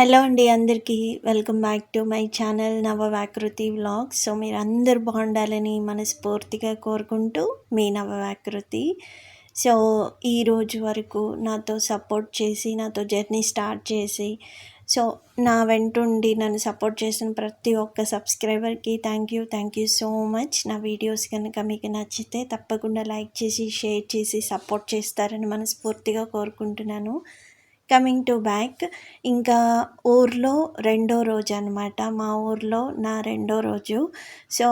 Hello అండి అందరికీ. Welcome back to my channel Navavakruthi vlog so మీరు అందరు బాగుండాలని మనస్ఫూర్తిగా కోరుకుంటూ మీ నవవాకృతి సో ఈ రోజు వరకు నాతో సపోర్ట్ చేసి నాతో జర్నీ స్టార్ట్ చేసి సో నా వెంటుండి నన్ను సపోర్ట్ చేసిన ప్రతి ఒక్క సబ్స్క్రైబర్కి thank you thank you so much నా వీడియోస్ కనుక మీకు నచ్చితే తప్పకుండా లైక్ చేసి షేర్ చేసి సపోర్ట్ చేస్తారని మనస్ఫూర్తిగా కోరుకుంటున్నాను. Coming to back. ఇంకా ఊర్లో రెండో రోజు అనమాట మా ఊర్లో నా రెండో రోజు. సో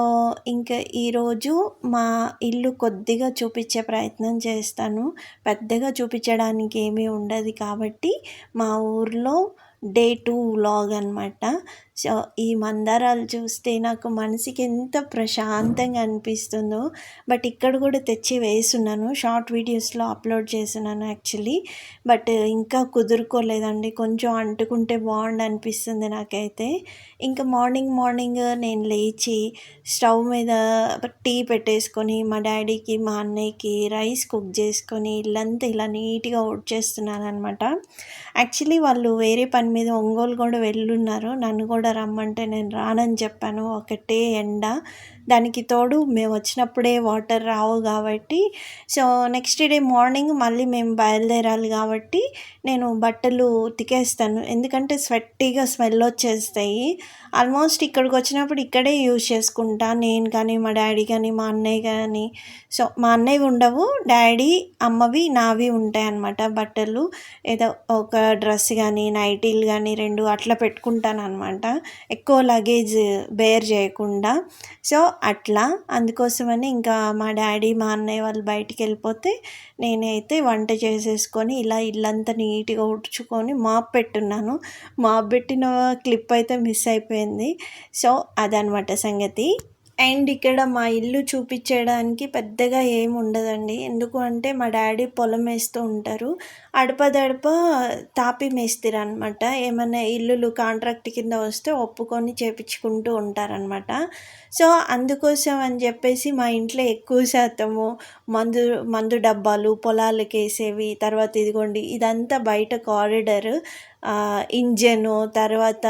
ఇంకా ఈరోజు మా ఇల్లు కొద్దిగా చూపించే ప్రయత్నం చేస్తాను. పెద్దగా చూపించడానికి ఏమీ ఉండదు కాబట్టి మా ఊర్లో డే టూ వ్లాగ్ అనమాట సో ఈ మందారాలు చూస్తే నాకు మనసుకి ఎంత ప్రశాంతంగా అనిపిస్తుందో బట్ ఇక్కడ కూడా తెచ్చి వేస్తున్నాను. షార్ట్ వీడియోస్లో అప్లోడ్ చేస్తున్నాను యాక్చువల్లీ. బట్ ఇంకా కుదురుకోలేదండి. కొంచెం అంటుకుంటే బాగుండు అనిపిస్తుంది నాకైతే. ఇంకా మార్నింగ్ మార్నింగ్ నేను లేచి స్టవ్ మీద టీ పెట్టేసుకొని మా డాడీకి మా అన్నయ్యకి రైస్ కుక్ చేసుకొని ఇల్లంతా ఇలా నీట్గా చేస్తున్నాను అనమాట యాక్చువల్లీ వాళ్ళు వేరే పని మీద ఒంగోలు కూడా వెళ్ళున్నారు. నన్ను కూడా కూడా రమ్మంటే నేను రానని చెప్పాను. ఒకటే ఎండ. దానికి తోడు మేము వచ్చినప్పుడే వాటర్ రావు కాబట్టి సో నెక్స్ట్ డే మార్నింగ్ మళ్ళీ మేము బయలుదేరాలి కాబట్టి నేను బట్టలు ఉతికేస్తాను. ఎందుకంటే స్వెట్టీగా స్మెల్ వచ్చేస్తాయి. ఆల్మోస్ట్ ఇక్కడికి వచ్చినప్పుడు ఇక్కడే యూజ్ చేసుకుంటా. నేను కానీ మా డాడీ కానీ మా అన్నయ్య కానీ. సో మా అన్నయ్య ఉండవు డాడీ అమ్మవి నావి ఉంటాయి అన్నమాట బట్టలు. ఏదో ఒక డ్రెస్ కానీ నైటీలు కానీ రెండు అట్లా పెట్టుకుంటాను అనమాట ఎక్కువ లగేజ్ బేర్ చేయకుండా. సో అట్లా. అందుకోసమని ఇంకా మా డాడీ మా అన్నయ్య వాళ్ళు బయటికి వెళ్ళిపోతే నేనైతే వంట చేసేసుకొని ఇలా ఇల్లంతా నీట్గా ఉడ్చుకొని మాప్ పెట్టున్నాను. మాప్ పెట్టిన క్లిప్ అయితే మిస్ అయిపోయింది. సో అదనమాట సంగతి. అండ్ ఇక్కడ మా ఇల్లు చూపించడానికి పెద్దగా ఏమి ఉండదండి. ఎందుకు అంటే మా డాడీ పొలం వేస్తూ ఉంటారు. అడపదడప తాపి మేస్తారు అనమాట ఏమైనా ఇల్లులు కాంట్రాక్ట్ కింద వస్తే ఒప్పుకొని చేపించుకుంటూ ఉంటారనమాట సో అందుకోసం అని చెప్పేసి మా ఇంట్లో ఎక్కువ శాతము మందు మందు డబ్బాలు పొలాలకు వేసేవి తర్వాత ఇదిగోండి ఇదంతా బయట కారిడర్ ఇంజను తర్వాత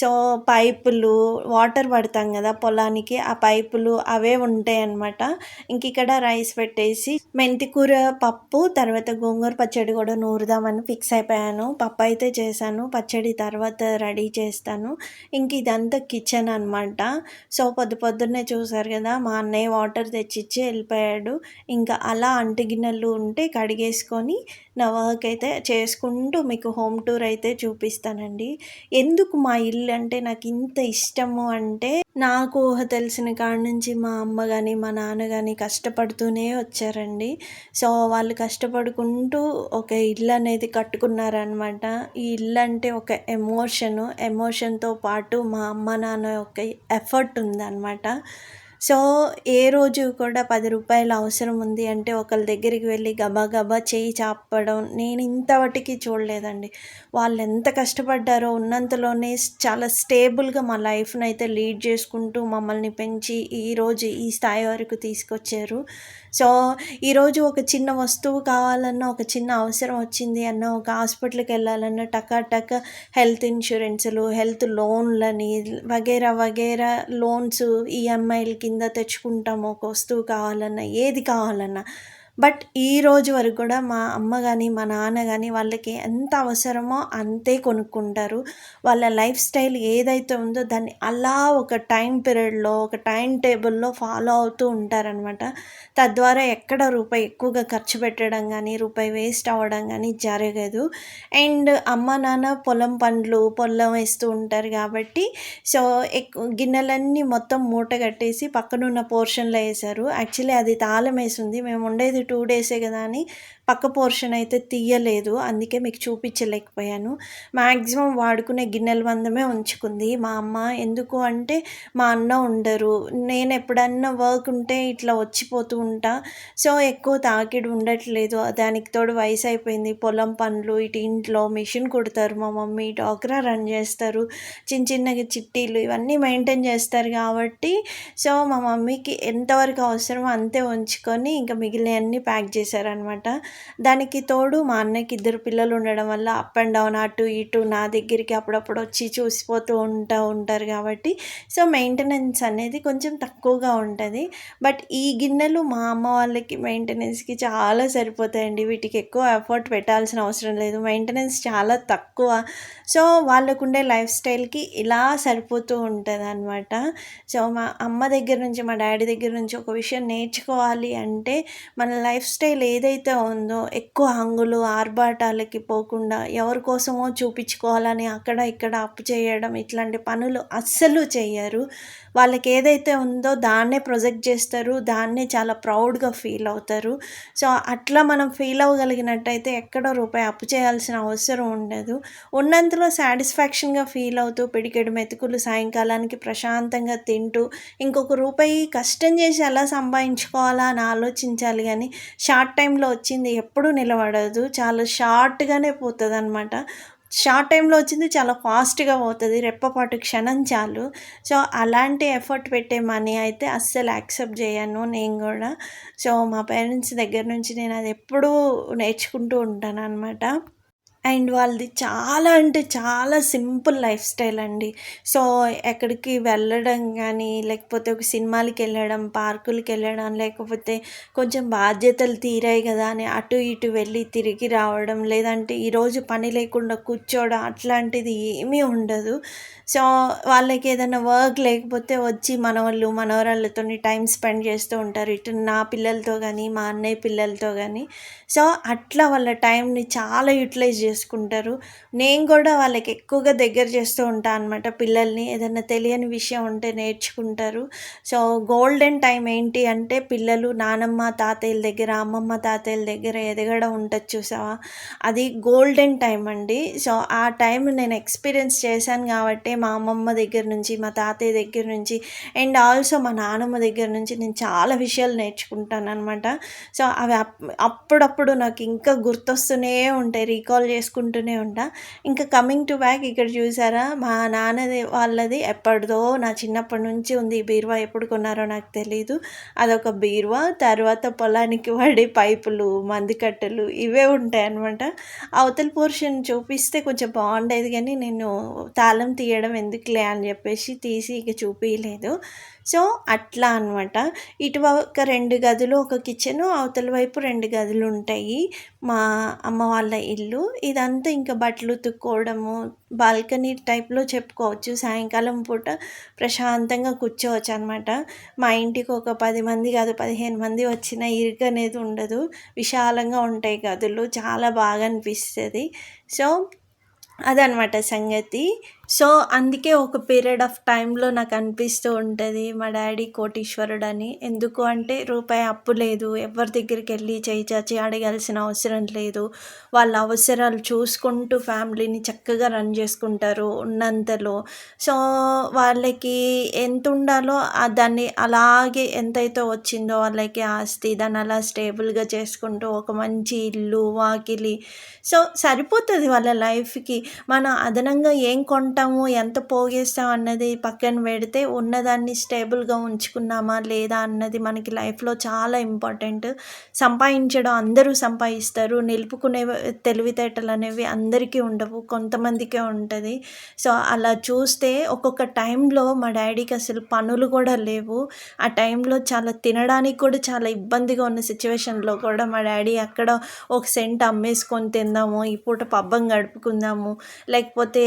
సో పైపులు వాటర్ పడతాం కదా పొలానికి ఆ పైపులు అవే ఉంటాయి అన్నమాట ఇంక ఇక్కడ రైస్ పెట్టేసి మెంతికూర పప్పు తర్వాత గోంగూర పచ్చడి కూడా నూరుదామని ఫిక్స్ అయిపోయాను. పప్పు అయితే చేశాను పచ్చడి తర్వాత రెడీ చేస్తాను. ఇంక ఇదంతా కిచెన్ అనమాట సో పొద్దు పొద్దున్నే చూసారు కదా మా అన్నయ్య వాటర్ తెచ్చిచ్చి వెళ్ళిపోయాడు. ఇంకా అలా అంటుగిన్నెలు ఉంటే కడిగేసుకొని నా వర్క్ అయితే చేసుకుంటూ మీకు హోమ్ టూర్ అయితే చూపిస్తానండి. ఎందుకు మా ఇల్లు అంటే నాకు ఇంత ఇష్టము అంటే నాకు ఊహ తెలిసిన కాడ నుంచి మా అమ్మ కానీ మా నాన్న కానీ కష్టపడుతూనే వచ్చారండి. సో వాళ్ళు కష్టపడుకుంటూ ఒక ఇల్లు అనేది కట్టుకున్నారనమాట ఈ ఇల్లు అంటే ఒక ఎమోషను ఎమోషన్తో పాటు మా అమ్మ నాన్న యొక్క ఎఫర్ట్ ఉందన్నమాట. సో ఏ రోజు కూడా పది రూపాయలు అవసరం ఉంది అంటే ఒకళ్ళ దగ్గరికి వెళ్ళి గబా గబా చేయి చాపడం నేను ఇంతవటికి చూడలేదండి. వాళ్ళు ఎంత కష్టపడ్డారో ఉన్నంతలోనే చాలా స్టేబుల్గా మా లైఫ్ని అయితే లీడ్ చేసుకుంటూ మమ్మల్ని పెంచి ఈరోజు ఈ స్థాయి వరకు తీసుకొచ్చారు. సో ఈరోజు ఒక చిన్న వస్తువు కావాలన్నా ఒక చిన్న అవసరం వచ్చింది అన్న ఒక హాస్పిటల్కి వెళ్ళాలన్నా టకాటక్ హెల్త్ ఇన్సూరెన్సులు హెల్త్ లోన్లని వగేరా వగేరా లోన్స్ ఈఎంఐల కింద తెచ్చుకుంటాము. ఒక వస్తువు కావాలన్నా ఏది కావాలన్నా. బట్ ఈ రోజు వరకు కూడా మా అమ్మ కానీ మా నాన్న కానీ వాళ్ళకి ఎంత అవసరమో అంతే కొనుక్కుంటారు. వాళ్ళ లైఫ్ స్టైల్ ఏదైతే ఉందో దాన్ని అలా ఒక టైం పీరియడ్లో ఒక టైం టేబుల్లో ఫాలో అవుతూ ఉంటారనమాట తద్వారా ఎక్కడ రూపాయి ఎక్కువగా ఖర్చు పెట్టడం కానీ రూపాయి వేస్ట్ అవ్వడం కానీ జరగదు. అండ్ అమ్మ నాన్న పొలం పండ్లు పొలం వేస్తూ ఉంటారు కాబట్టి సో ఎక్కువ గిన్నెలన్నీ మొత్తం మూట కట్టేసి పక్కనున్న పోర్షన్లో వేశారు. యాక్చువల్లీ అది తాళం వేసింది. మేము ఉండేది టూ డేసే కదా అని పక్క పోర్షన్ అయితే తీయలేదు. అందుకే మీకు చూపించలేకపోయాను. మ్యాక్సిమం వాడుకునే గిన్నెల మందమే ఉంచుకుంది. మా అమ్మ ఎందుకు అంటే మా అన్న ఉండరు. నేను ఎప్పుడన్నా వర్క్ ఉంటే ఇట్లా వచ్చిపోతూ ఉంటా. సో ఎక్కువ తాకిడి ఉండట్లేదు. దానికి తోడు వయసు అయిపోయింది. పొలం పనులు ఇటు ఇంట్లో మిషన్ కుడతారు మా మమ్మీ. డాక్రా రన్ చేస్తారు. చిన్న చిన్నగా చిట్టీలు ఇవన్నీ మెయింటైన్ చేస్తారు కాబట్టి. సో మా మమ్మీకి ఎంతవరకు అవసరమో అంతే ఉంచుకొని ఇంకా మిగిలిన అన్నీ ప్యాక్ చేశారనమాట దానికి తోడు మా అన్నయ్యకి ఇద్దరు పిల్లలు ఉండడం వల్ల అప్ అండ్ డౌన్ అటు ఇటు నా దగ్గరికి అప్పుడప్పుడు వచ్చి చూసిపోతూ ఉంటా ఉంటారు కాబట్టి సో మెయింటెనెన్స్ అనేది కొంచెం తక్కువగా ఉంటుంది. బట్ ఈ గిన్నెలు మా అమ్మ వాళ్ళకి మెయింటెనెన్స్కి చాలా సరిపోతాయండి. వీటికి ఎక్కువ ఎఫర్ట్ పెట్టాల్సిన అవసరం లేదు. మెయింటెనెన్స్ చాలా తక్కువ. సో వాళ్ళకుండే లైఫ్ స్టైల్కి ఇలా సరిపోతూ ఉంటుంది అనమాట సో మా అమ్మ దగ్గర నుంచి మా డాడీ దగ్గర నుంచి ఒక విషయం నేర్చుకోవాలి అంటే మన లైఫ్ స్టైల్ ఏదైతే ఉందో ఎక్కువ హంగులు ఆర్భాటాలకి పోకుండా ఎవరి కోసమో చూపించుకోవాలని అక్కడ ఇక్కడ అప్పు చేయడం ఇట్లాంటి పనులు అస్సలు చేయరు వాళ్ళకి ఏదైతే ఉందో దాన్నే ప్రొజెక్ట్ చేస్తారు దాన్నే చాలా ప్రౌడ్గా ఫీల్ అవుతారు. సో అట్లా మనం ఫీల్ అవ్వగలిగినట్టయితే ఎక్కడో రూపాయి అప్పు చేయాల్సిన అవసరం ఉండదు. ఉన్నంతలో సాటిస్ఫాక్షన్గా ఫీల్ అవుతూ పిడికెడు మెతుకులు సాయంకాలానికి ప్రశాంతంగా తింటూ ఇంకొక రూపాయి కష్టం చేసి ఎలా సంపాదించుకోవాలా అని ఆలోచించాలి కానీ షార్ట్ టైంలో వచ్చింది ఎప్పుడూ నిలబడదు. చాలా షార్ట్గానే పోతుంది అనమాట షార్ట్ టైంలో వచ్చింది చాలా ఫాస్ట్గా పోతుంది రెప్పపాటు క్షణం చాలు. సో అలాంటి ఎఫర్ట్ పెట్టే మనీ అయితే అస్సలు యాక్సెప్ట్ చేయను నేను కూడా. సో మా పేరెంట్స్ దగ్గర నుంచి నేను అది ఎప్పుడూ నేర్చుకుంటూ ఉంటాను అనమాట అండ్ వాళ్ళది చాలా అంటే చాలా సింపుల్ లైఫ్ స్టైల్ అండి. సో ఎక్కడికి వెళ్ళడం కానీ లేకపోతే ఒక సినిమాలకి వెళ్ళడం పార్కులకి వెళ్ళడం లేకపోతే కొంచెం బాధ్యతలు తీరాయి కదా అని అటు ఇటు వెళ్ళి తిరిగి రావడం లేదంటే ఈరోజు పని లేకుండా కూర్చోవడం అట్లాంటిది ఏమీ ఉండదు. సో వాళ్ళకి ఏదైనా వర్క్ లేకపోతే వచ్చి మనవాళ్ళు మనవరాళ్ళతో టైం స్పెండ్ చేస్తూ ఉంటారు. ఇటు నా పిల్లలతో కానీ మా అన్నయ్య పిల్లలతో కానీ సో అట్లా వాళ్ళ టైంని చాలా యూటిలైజ్ చేసుకుంటారు. నేను కూడా వాళ్ళకి ఎక్కువగా దగ్గర చేస్తూ ఉంటాను అనమాట పిల్లల్ని. ఏదైనా తెలియని విషయం ఉంటే నేర్చుకుంటారు. సో గోల్డెన్ టైం ఏంటి అంటే పిల్లలు నానమ్మ తాతయ్యల దగ్గర అమ్మమ్మ తాతయ్యల దగ్గర ఎదగడం ఉంటుంది చూసావా? అది గోల్డెన్ టైం అండి. సో ఆ టైం నేను ఎక్స్పీరియన్స్ చేశాను కాబట్టి మా అమ్మమ్మ దగ్గర నుంచి మా తాతయ్య దగ్గర నుంచి అండ్ ఆల్సో మా నానమ్మ దగ్గర నుంచి నేను చాలా విషయాలు నేర్చుకుంటాను అనమాట సో అవి అప్పుడప్పుడు నాకు ఇంకా గుర్తొస్తూనే ఉంటాయి. రీకాల్ చేసుకుంటూనే ఉంటా. ఇంకా కమింగ్ టు బ్యాక్ ఇక్కడ చూసారా? మా నాన్నది వాళ్ళది ఎప్పటిదో నా చిన్నప్పటి నుంచి ఉంది. ఈ బీరువా ఎప్పుడు కొన్నారో నాకు తెలీదు. అదొక బీరువా. తర్వాత పొలానికి వాడే పైపులు మందికట్టెలు ఇవే ఉంటాయి అనమాట అవతల పోర్షన్ చూపిస్తే కొంచెం బాగుండేది కానీ నేను తాళం తీయడం ఎందుకులే అని చెప్పేసి తీసి ఇక చూపించలేదు సో అట్లా అనమాట ఒక రెండు గదులు ఒక కిచెను అవతల వైపు రెండు గదులు ఉంటాయి. మా అమ్మ వాళ్ళ ఇల్లు. ఇదంతా ఇంకా బట్టలు ఉతుక్కోవడము బాల్కనీ టైప్లో చెప్పుకోవచ్చు. సాయంకాలం పూట ప్రశాంతంగా కూర్చోవచ్చు అనమాట మా ఇంటికి ఒక పది మంది కాదు పదిహేను మంది వచ్చిన ఇరుక అనేది ఉండదు. విశాలంగా ఉంటాయి గదులు. చాలా బాగా అనిపిస్తుంది. సో అదనమాట సంగతి. సో అందుకే ఒక పీరియడ్ ఆఫ్ టైంలో నాకు అనిపిస్తూ ఉంటుంది మా డాడీ కోటీశ్వరుడు అని ఎందుకు అంటే రూపాయి అప్పు లేదు ఎవరి దగ్గరికి వెళ్ళి చేయి చాచి అడగాల్సిన అవసరం లేదు. వాళ్ళ అవసరాలు చూసుకుంటూ ఫ్యామిలీని చక్కగా రన్ చేసుకుంటారు ఉన్నంతలో. సో వాళ్ళకి ఎంత ఉండాలో దాన్ని అలాగే ఎంతైతే వచ్చిందో వాళ్ళకి ఆస్తి దాన్ని అలా స్టేబుల్గా చేసుకుంటూ ఒక మంచి ఇల్లు వాకిలి. సో సరిపోతుంది వాళ్ళ లైఫ్కి. మనం అదనంగా ఏం ఉంటాము ఎంత పోగేస్తాం అన్నది పక్కన పెడితే ఉన్నదాన్ని స్టేబుల్గా ఉంచుకున్నామా లేదా అన్నది మనకి లైఫ్లో చాలా ఇంపార్టెంట్. సంపాదించడం అందరూ సంపాదిస్తారు నిలుపుకునే తెలివితేటలు అనేవి అందరికీ ఉండవు కొంతమందికే ఉంటుంది. సో అలా చూస్తే ఒక్కొక్క టైంలో మా డాడీకి అసలు పనులు కూడా లేవు. ఆ టైంలో చాలా తినడానికి కూడా చాలా ఇబ్బందిగా ఉన్న సిచ్యువేషన్లో కూడా మా డాడీ అక్కడ ఒక సెంట్ అమ్మేసుకొని తిందాము ఈ పూట పబ్బం గడుపుకుందాము. లేకపోతే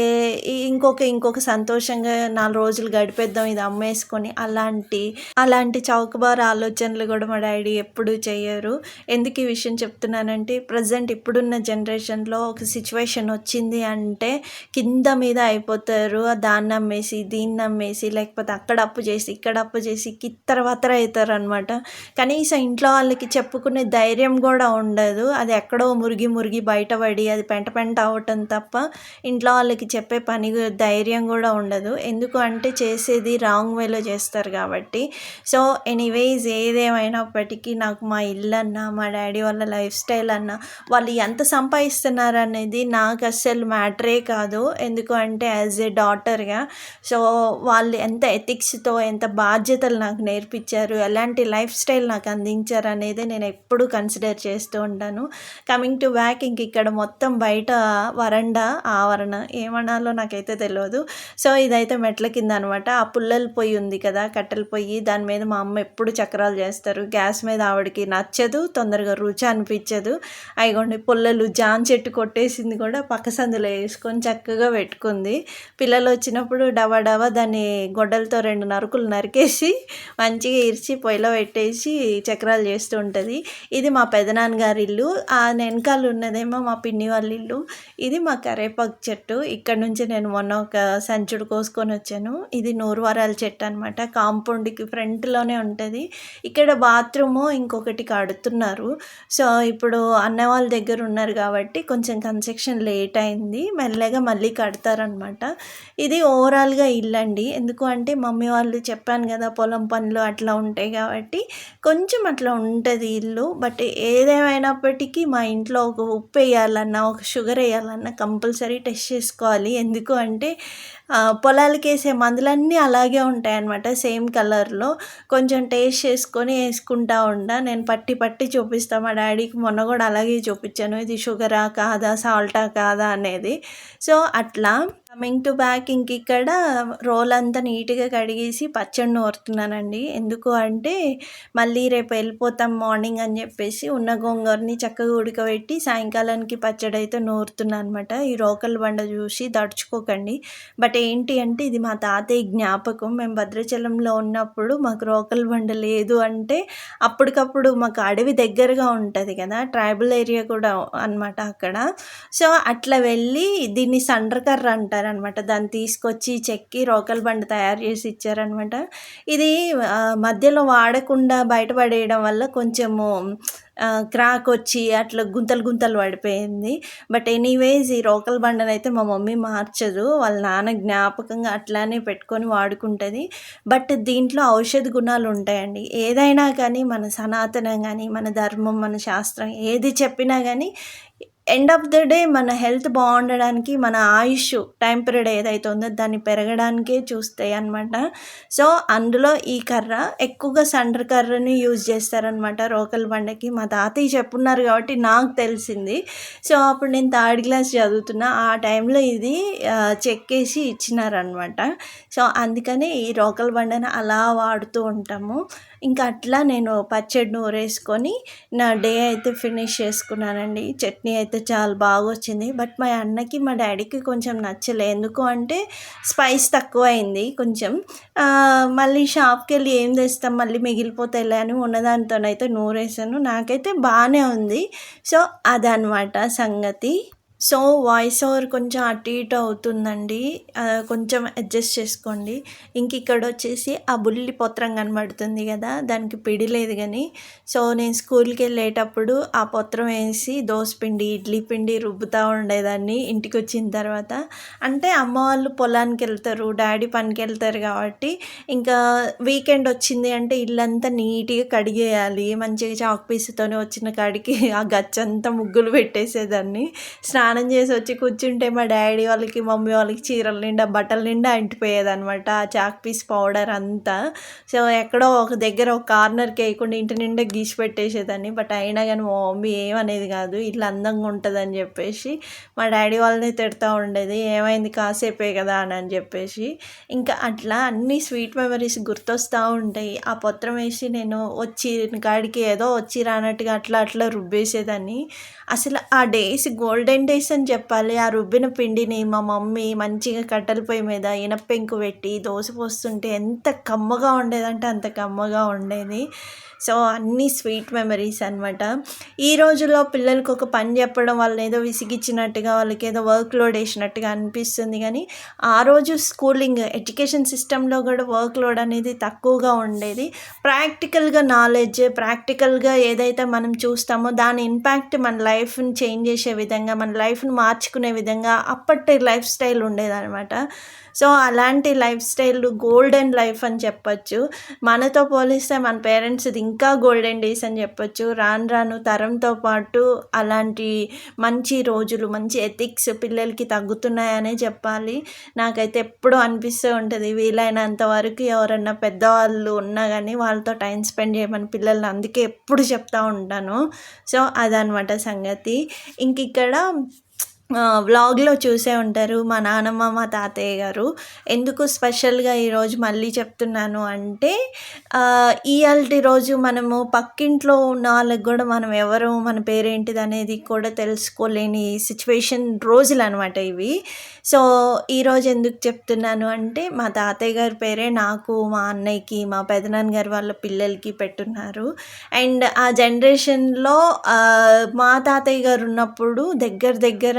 ఇంకొక ఇంకొక సంతోషంగా నాలుగు రోజులు గడిపేద్దాం ఇది అమ్మేసుకొని అలాంటి అలాంటి చౌకబారు ఆలోచనలు కూడా మా డాడీ ఎప్పుడూ చేయరు ఎందుకు ఈ విషయం చెప్తున్నానంటే ప్రజెంట్ ఇప్పుడున్న జనరేషన్లో ఒక సిచ్యువేషన్ వచ్చింది అంటే కింద మీద అయిపోతారు దాన్ని అమ్మేసి దీన్ని అమ్మేసి లేకపోతే అక్కడ అప్పు చేసి ఇక్కడ అప్పు చేసి కిత్తరవతర అవుతారు అనమాట కనీసం ఇంట్లో వాళ్ళకి చెప్పుకునే ధైర్యం కూడా ఉండదు. అది ఎక్కడో మురిగి మురిగి బయటపడి అది పెంట పెంట అవటం తప్ప ఇంట్లో వాళ్ళకి చెప్పే పని ధైర్యం కూడా ఉండదు. ఎందుకు అంటే చేసేది రాంగ్ వేలో చేస్తారు కాబట్టి. సో ఎనీవేస్ ఏదేమైనప్పటికీ నాకు మా ఇల్లు అన్నా మా డాడీ వాళ్ళ లైఫ్ స్టైల్ అన్నా వాళ్ళు ఎంత సంపాదిస్తున్నారు అనేది నాకు అస్సలు మ్యాటరే కాదు. ఎందుకు అంటే యాజ్ ఏ డాటర్గా సో వాళ్ళు ఎంత ఎథిక్స్తో ఎంత బాధ్యతలు నాకు నేర్పించారు ఎలాంటి లైఫ్ స్టైల్ నాకు అందించారు అనేది నేను ఎప్పుడూ కన్సిడర్ చేస్తూ ఉంటాను. కమింగ్ టు బ్యాక్ ఇంక ఇక్కడ మొత్తం బయట వరండా ఆవరణ ఏమనాలో నాకైతే తెలియదు సో ఇదైతే మెట్ల కింద అనమాట ఆ పుల్లల పొయ్యి ఉంది కదా కట్టెల పొయ్యి. దాని మీద మా అమ్మ ఎప్పుడు చక్రాలు చేస్తారు. గ్యాస్ మీద ఆవిడకి నచ్చదు తొందరగా రుచి అనిపించదు. అయిగోండి పుల్లలు జాన్ చెట్టు కొట్టేసింది కూడా పక్క సందులో వేసుకొని చక్కగా పెట్టుకుంది. పిల్లలు వచ్చినప్పుడు డవా డవా దాన్ని గొడ్డలతో రెండు నరుకులు నరికేసి మంచిగా ఇరిచి పొయ్యిలో పెట్టేసి చక్రాలు చేస్తూ ఉంటుంది. ఇది మా పెదనాన్నగారి ఇల్లు. ఆ వెనకాల ఉన్నదేమో మా పిన్ని వాళ్ళ ఇల్లు. ఇది మా కరేపాకు చెట్టు. ఇక్కడ నుంచి నేను మొన్న ఒక సంచుడు కోసుకొని వచ్చాను. ఇది నూరువారాల చెట్టు అనమాట కాంపౌండ్కి ఫ్రంట్లోనే ఉంటుంది. ఇక్కడ బాత్రూము ఇంకొకటి కడుతున్నారు. సో ఇప్పుడు అన్న వాళ్ళ దగ్గర ఉన్నారు కాబట్టి కొంచెం కన్స్ట్రక్షన్ లేట్ అయింది. మెల్లగా మళ్ళీ కడతారనమాట ఇది ఓవరాల్గా ఇల్లు అండి ఎందుకు అంటే మమ్మీ వాళ్ళు చెప్పాను కదా పొలం పనులు అట్లా ఉంటాయి కాబట్టి కొంచెం అట్లా ఉంటుంది ఇల్లు. బట్ ఏదేమైనప్పటికీ మా ఇంట్లో ఒక ఉప్పు వేయాలన్నా ఒక షుగర్ వేయాలన్నా కంపల్సరీ టెస్ట్ చేసుకోవాలి. ఎందుకు అంటే పొలాలకి వేసే మందులన్నీ అలాగే ఉంటాయన్నమాట సేమ్ కలర్లో. కొంచెం టేస్ట్ చేసుకొని వేసుకుంటా ఉండా. నేను పట్టి పట్టి చూపిస్తాను మా డాడీకి మొన్న కూడా అలాగే చూపించాను. ఇది షుగరా కాదా సాల్టా కాదా అనేది. సో అట్లా కమింగ్ టు బ్యాక్ ఇంక ఇక్కడ రోల్ అంతా నీట్గా కడిగేసి పచ్చడి నోరుతున్నానండి. ఎందుకు అంటే మళ్ళీ రేపు వెళ్ళిపోతాం మార్నింగ్ అని చెప్పేసి ఉన్న గోంగూరని చక్కగా ఉడకబెట్టి సాయంకాలానికి పచ్చడి అయితే నోరుతున్నా అనమాట ఈ రోకల్ బండ చూసి దడుచుకోకండి బట్ ఏంటి అంటే ఇది మా తాతయ్య జ్ఞాపకం. మేము భద్రాచలంలో ఉన్నప్పుడు మాకు రోకల్ బండ లేదు అంటే అప్పటికప్పుడు మాకు అడవి దగ్గరగా ఉంటుంది కదా ట్రైబల్ ఏరియా కూడా అనమాట అక్కడ. సో అట్లా వెళ్ళి దీన్ని సండ్రకర్ర అంటారు ఇచ్చారనమాట. దాన్ని తీసుకొచ్చి చెక్కి రోకల్ బండ తయారు చేసి ఇచ్చారనమాట. ఇది మధ్యలో వాడకుండా బయటపడేయడం వల్ల కొంచెము క్రాక్ వచ్చి అట్లా గుంతలు గుంతలు పడిపోయింది. బట్ ఎనీవేస్ ఈ రోకల్ బండను అయితే మా మమ్మీ మార్చదు. వాళ్ళ నాన్న జ్ఞాపకంగా అట్లానే పెట్టుకొని వాడుకుంటుంది. బట్ దీంట్లో ఔషధ గుణాలు ఉంటాయండి. ఏదైనా కానీ మన సనాతనం కానీ మన ధర్మం మన శాస్త్రం ఏది చెప్పినా కానీ ఎండ్ ఆఫ్ ద డే మన హెల్త్ బాగుండడానికి మన ఆయుష్ టైం పీరియడ్ ఏదైతే ఉందో దాన్ని పెరగడానికే చూస్తాయి అనమాట సో అందులో ఈ కర్ర ఎక్కువగా సండ్ర కర్రని యూజ్ చేస్తారనమాట రోకల్ బండకి. మా తాతయ్య చెప్పున్నారు కాబట్టి నాకు తెలిసింది. సో అప్పుడు నేను థర్డ్ క్లాస్ చదువుతున్నా. ఆ టైంలో ఇది చెక్కేసి ఇచ్చినారనమాట సో అందుకని ఈ రోకల్ బండని అలా వాడుతూ ఉంటాము. ఇంకా అట్లా నేను పచ్చడి నూరేసుకొని నా డే అయితే ఫినిష్ చేసుకున్నానండి. చట్నీ అయితే చాలా బాగా వచ్చింది బట్ మా అన్నకి మా డాడీకి కొంచెం నచ్చలే. ఎందుకు అంటే స్పైస్ తక్కువ అయింది కొంచెం మళ్ళీ షాప్కి వెళ్ళి ఏం తెస్తాం? మళ్ళీ మిగిలిపోతాయిలే అని ఉన్నదానితోనైతే నూరేసాను. నాకైతే బాగానే ఉంది. సో అదనమాట సంగతి. సో వాయిస్ ఓవర్ కొంచెం అటు ఇటు అవుతుందండి. కొంచెం అడ్జస్ట్ చేసుకోండి. ఇంక ఇక్కడ వచ్చేసి ఆ బుల్లి పొత్రం కనబడుతుంది కదా దానికి పిడి లేదు కానీ. సో నేను స్కూల్కి వెళ్ళేటప్పుడు ఆ పొత్రం వేసి పిండి ఇడ్లీ పిండి రుబ్బుతూ ఉండేదాన్ని ఇంటికి వచ్చిన తర్వాత. అంటే అమ్మ వాళ్ళు పొలానికి వెళ్తారు డాడీ పనికి వెళ్తారు కాబట్టి. ఇంకా వీకెండ్ వచ్చింది అంటే ఇల్లంతా నీట్గా కడిగేయాలి. మంచిగా చాక్ పీసుతోనే వచ్చిన కాడికి ఆ గచ్చంతా ముగ్గులు పెట్టేసేదాన్ని. స్నా స్నానం చేసి వచ్చి కూర్చుంటే మా డాడీ వాళ్ళకి మమ్మీ వాళ్ళకి చీరల నిండా బట్టల నిండా అంటిపోయేది అనమాట ఆ చాక్ పీస్ పౌడర్ అంతా. సో ఎక్కడో ఒక దగ్గర ఒక కార్నర్కి వేయకుండా ఇంటి నిండా గీసి పెట్టేసేదాన్ని. బట్ అయినా కానీ మా మమ్మీ ఏమనేది కాదు ఇట్లా అందంగా ఉంటుందని చెప్పేసి మా డాడీ వాళ్ళని తిడతా ఉండేది ఏమైంది కాసేపే కదా అని అని చెప్పేసి. ఇంకా అట్లా అన్ని స్వీట్ మెమరీస్ గుర్తొస్తూ ఉంటాయి. ఆ పత్రం వేసి నేను వచ్చి కాడికి ఏదో వచ్చి రానట్టుగా అట్లా అట్లా రుబ్బేసేదాన్ని. అసలు ఆ డేస్ గోల్డెన్ డేస్ అని చెప్పాలి. ఆ రుబ్బిన పిండిని మా మమ్మీ మంచిగా కట్టెల పొయ్యి మీద ఇనపెంకు పెట్టి దోశ పోస్తుంటే ఎంత కమ్మగా ఉండేదంటే అంత కమ్మగా ఉండేది. సో అన్నీ స్వీట్ మెమరీస్ అనమాట ఈ రోజుల్లో పిల్లలకు ఒక పని చెప్పడం వాళ్ళని ఏదో విసిగిచ్చినట్టుగా వాళ్ళకి ఏదో వర్క్ లోడ్ వేసినట్టుగా అనిపిస్తుంది కానీ ఆ రోజు స్కూలింగ్ ఎడ్యుకేషన్ సిస్టంలో కూడా వర్క్ లోడ్ అనేది తక్కువగా ఉండేది. ప్రాక్టికల్గా నాలెడ్జ్ ప్రాక్టికల్గా ఏదైతే మనం చూస్తామో దాని ఇంపాక్ట్ మన లైఫ్ని చేంజ్ చేసే విధంగా మన లైఫ్ను లైఫ్ని మార్చుకునే విధంగా అప్పటి లైఫ్ స్టైల్ ఉండేదన్నమాట. సో అలాంటి లైఫ్ స్టైల్ గోల్డెన్ లైఫ్ అని చెప్పొచ్చు. మనతో పోలిస్తే మన పేరెంట్స్ది ఇంకా గోల్డెన్ డేస్ అని చెప్పొచ్చు. రాను రాను తరంతో పాటు అలాంటి మంచి రోజులు మంచి ఎథిక్స్ పిల్లలకి తగ్గుతున్నాయనే చెప్పాలి. నాకైతే ఎప్పుడూ అనిపిస్తూ ఉంటుంది వీలైనంత వరకు ఎవరన్నా పెద్దవాళ్ళు ఉన్నా కానీ వాళ్ళతో టైం స్పెండ్ చేయమని పిల్లల్ని అందుకే ఎప్పుడు చెప్తూ ఉంటాను. సో అదనమాట సంగతి. ఇంక ఇక్కడ వ్లాగ్లో చూసే ఉంటారు మా నానమ్మ మా తాతయ్య గారు. ఎందుకు స్పెషల్గా ఈరోజు మళ్ళీ చెప్తున్నాను అంటే ఇవాళ రోజు మనము పక్కింట్లో ఉన్న వాళ్ళకి కూడా మనం ఎవరు మన పేరేంటిది అనేది కూడా తెలుసుకోలేని సిచ్యువేషన్ రోజులు అనమాట ఇవి. సో ఈరోజు ఎందుకు చెప్తున్నాను అంటే మా తాతయ్య గారి పేరే నాకు మా అన్నయ్యకి మా పెదనాన్న గారి వాళ్ళ పిల్లలకి పెట్టున్నారు. అండ్ ఆ జనరేషన్లో మా తాతయ్య గారు ఉన్నప్పుడు దగ్గర దగ్గర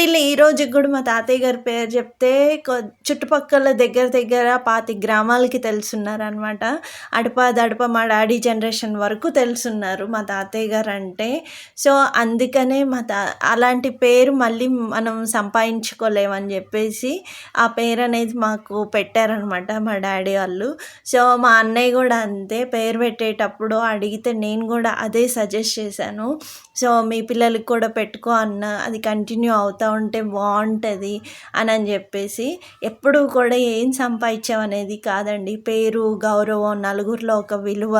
టిల్ ఈ రోజుకి కూడా మా తాతయ్య గారి పేరు చెప్తే చుట్టుపక్కల దగ్గర దగ్గర పాతి గ్రామాలకి తెలుసున్నారనమాట అడప దడప మా డాడీ జనరేషన్ వరకు తెలుసున్నారు మా తాతయ్య గారు అంటే. సో అందుకనే మా తా అలాంటి పేరు మళ్ళీ మనం సంపాదించుకోలేమని చెప్పేసి ఆ పేరు అనేది మాకు పెట్టారనమాట మా డాడీ వాళ్ళు. సో మా అన్నయ్య కూడా అంతే పేరు పెట్టేటప్పుడు అడిగితే నేను కూడా అదే సజెస్ట్ చేశాను. సో మీ పిల్లలకి కూడా పెట్టుకో అన్న అది కంటిన్యూ అవుతా ఉంటే బాగుంటుంది అని అని చెప్పేసి ఎప్పుడు కూడా ఏం సంపాదించాం అనేది కాదండి. పేరు గౌరవం నలుగురిలో ఒక విలువ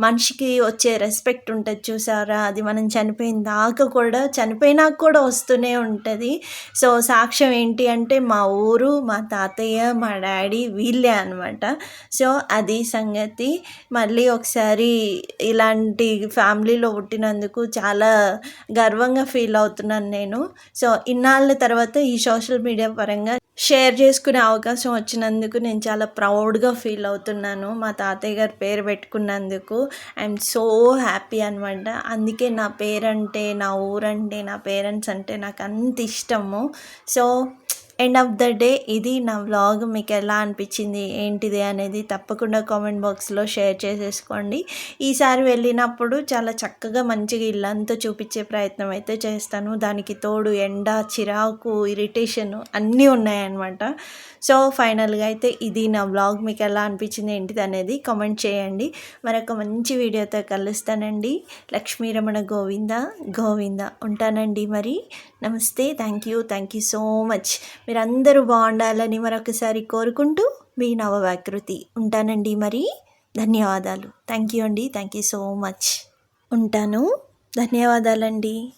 మనిషికి వచ్చే రెస్పెక్ట్ ఉంటుంది చూసారా? అది మనం చనిపోయిన దాకా కూడా చనిపోయినాక కూడా వస్తూనే ఉంటుంది. సో సాక్ష్యం ఏంటి అంటే మా ఊరు మా తాతయ్య మా డాడీ వీళ్ళే అనమాట సో అది సంగతి. మళ్ళీ ఒకసారి ఇలాంటి ఫ్యామిలీలో పుట్టినందుకు చాలా గర్వంగా ఫీల్ అవుతున్నాను నేను. సో ఇన్నాళ్ళ తర్వాత ఈ సోషల్ మీడియా పరంగా షేర్ చేసుకునే అవకాశం వచ్చినందుకు నేను చాలా ప్రౌడ్గా ఫీల్ అవుతున్నాను. మా తాతయ్య గారి పేరు పెట్టుకున్నందుకు. ఐఎమ్ సో హ్యాపీ అనమాట అందుకే నా పేరంటే నా ఊరంటే నా పేరెంట్స్ అంటే నాకు అంత ఇష్టము. So end of the day ఇది నా వ్లాగ్ మీకు ఎలా అనిపించింది ఏంటిది అనేది తప్పకుండా కామెంట్ బాక్స్లో షేర్ చేసేసుకోండి. ఈసారి వెళ్ళినప్పుడు చాలా చక్కగా మంచిగా ఇల్లంతా చూపించే ప్రయత్నం అయితే చేస్తాను. దానికి తోడు ఎండ చిరాకు ఇరిటేషన్ అన్నీ ఉన్నాయన్నమాట. సో ఫైనల్గా అయితే ఇది నా వ్లాగ్ మీకు ఎలా అనిపించింది ఏంటిది అనేది కామెంట్ చేయండి. మరొక మంచి వీడియోతో కలుస్తానండి. లక్ష్మీరమణ గోవింద గోవింద ఉంటానండి మరి. నమస్తే. Thank you thank you so much మీరందరూ బాగుండాలని మరొకసారి కోరుకుంటూ మీ నవవాకృతి ఉంటానండి మరి. ధన్యవాదాలు. థ్యాంక్ యూ అండి. థ్యాంక్ యూ సో మచ్ ఉంటాను. ధన్యవాదాలండి.